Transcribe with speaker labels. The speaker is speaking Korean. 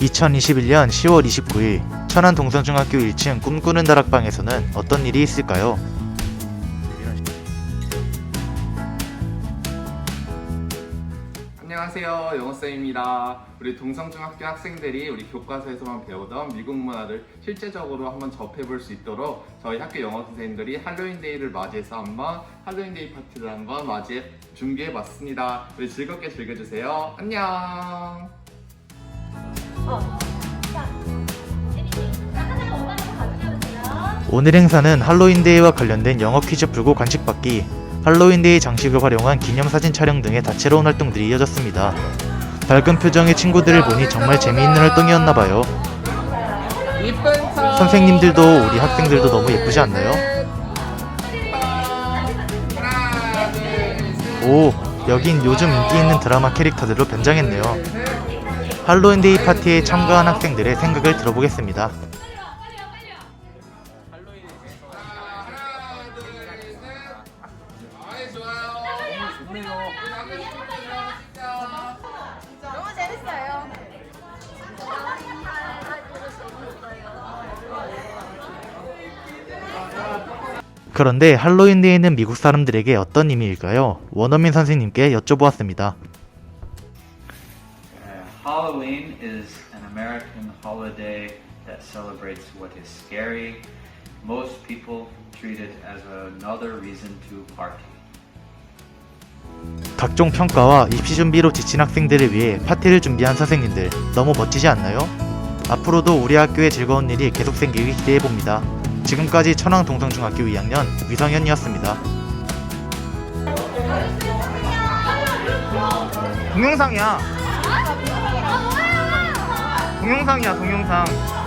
Speaker 1: 2021년 10월 29일 천안 동성중학교 1층 꿈꾸는 다락방에서는 어떤 일이 있을까요?
Speaker 2: 안녕하세요 영어쌤입니다. 우리 동성중학교 학생들이 우리 교과서에서만 배우던 미국 문화를 실제적으로 한번 접해볼 수 있도록 저희 학교 영어 선생님들이 할로윈데이를 맞이해서 한번 할로윈데이 파티를 한번 맞이해 준비해봤습니다. 우리 즐겁게 즐겨주세요. 안녕
Speaker 1: 오늘 행사는 할로윈데이와 관련된 영어 퀴즈 풀고 간식 받기, 할로윈데이 장식을 활용한 기념사진 촬영 등의 다채로운 활동들이 이어졌습니다. 밝은 표정의 친구들을 보니 정말 재미있는 활동이었나봐요. 선생님들도 우리 학생들도 너무 예쁘지 않나요? 오, 여긴 요즘 인기 있는 드라마 캐릭터들로 변장했네요. 할로윈데이 파티에 참가한 학생들의 생각을 들어보겠습니다. 그런데 할로윈데이는 미국 사람들에게 어떤 의미일까요? 원어민 선생님께 여쭤보았습니다.
Speaker 3: Uh, Halloween is an American holiday that celebrates what is scary. Most people treat it as another reason to party.
Speaker 1: 각종 평가와 입시 준비로 지친 학생들을 위해 파티를 준비한 선생님들 너무 멋지지 않나요? 앞으로도 우리 학교에 즐거운 일이 계속 생기길 기대해 봅니다. 지금까지 천왕 동성중학교 2학년 위성현이었습니다. 동영상이야. 동영상이야 동영상.